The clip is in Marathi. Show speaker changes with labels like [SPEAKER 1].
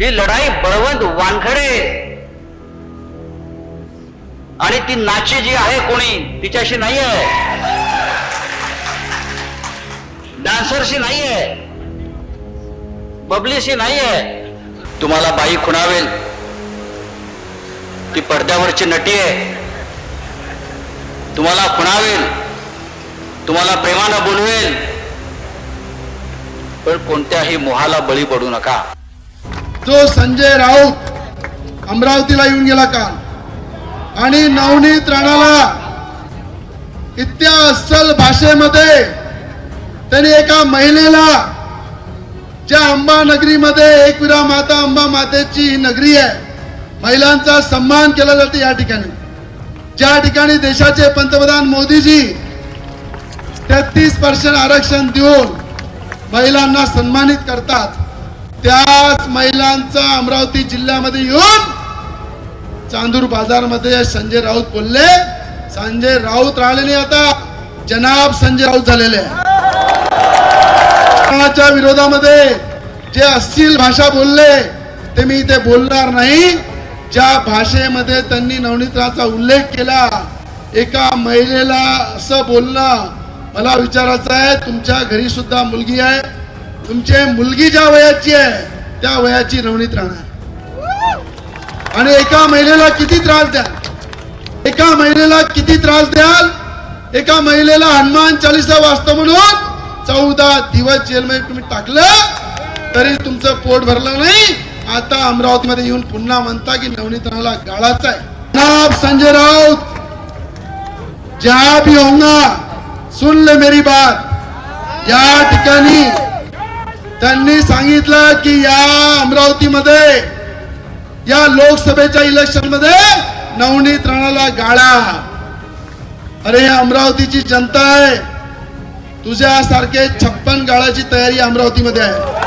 [SPEAKER 1] ही लढाई बळवंत वानखडे. आणि ती नाची जी आहे कोणी तिच्याशी नाही आहे डान्सरशी नाही आहे बबलीशी नाही आहे तुम्हाला बाई खुणावेल. ती पडद्यावरची नटी आहे. तुम्हाला खुणावेल. तुम्हाला प्रेमानं बोलवेल. पण कोणत्याही मोहाला बळी पडू नका.
[SPEAKER 2] जो संजय राऊत अमरावतीला येऊन गेला काल. आणि नवनीत राणाला इतक्या अस्सल भाषेमध्ये त्यांनी एका महिलेला ज्या अंबा नगरीमध्ये एकविरा माता अंबा मातेची ही नगरी आहे महिलांचा सन्मान केला जातो या ठिकाणी. ज्या ठिकाणी देशाचे पंतप्रधान मोदीजी तेहतीस पर्सेंट आरक्षण देऊन महिलांना सन्मानित करतात त्याच महिलांचा अमरावती जिल्ह्यामध्ये येऊन चांदूर बाजारमध्ये संजय राऊत बोलले. संजय राऊत राहिले नाही आता. जनाब संजय राऊत झालेले. आहे. कोणाच्या विरोधामध्ये जे अश्लील भाषा बोलले ते मी इथे बोलणार नाही. ज्या भाषेमध्ये त्यांनी नवनीत्राचा उल्लेख केला एका महिलेला असं बोलणं मला विचारायचं आहे. तुमच्या घरी सुद्धा मुलगी आहे. तुमची मुलगी ज्या वयाची आहे त्या वयाची नवनीत राहणार. आणि एका महिलेला किती त्रास द्याल? एका महिलेला किती त्रास द्याल? एका महिलेला हनुमान चालीसा वाचतो म्हणून चौदा दिवस जेलमध्ये तुम्ही टाकलं तरी तुमचं पोट भरलं नाही. आता अमरावतीमध्ये येऊन पुन्हा म्हणता की नवनीत राणाला गाळाचा आहे. जनाब संजय राऊत. जहा भी होंगा सुन ले मेरी बात. या ठिकाणी त्यांनी सांगितलं की या अमरावतीमध्ये या लोकसभेच्या इलेक्शनमध्ये नवनीत राणाला गाळा. अरे ही अमरावतीची जनता आहे. तुझ्यासारखे छप्पन गाळाची तयारी अमरावतीमध्ये आहे.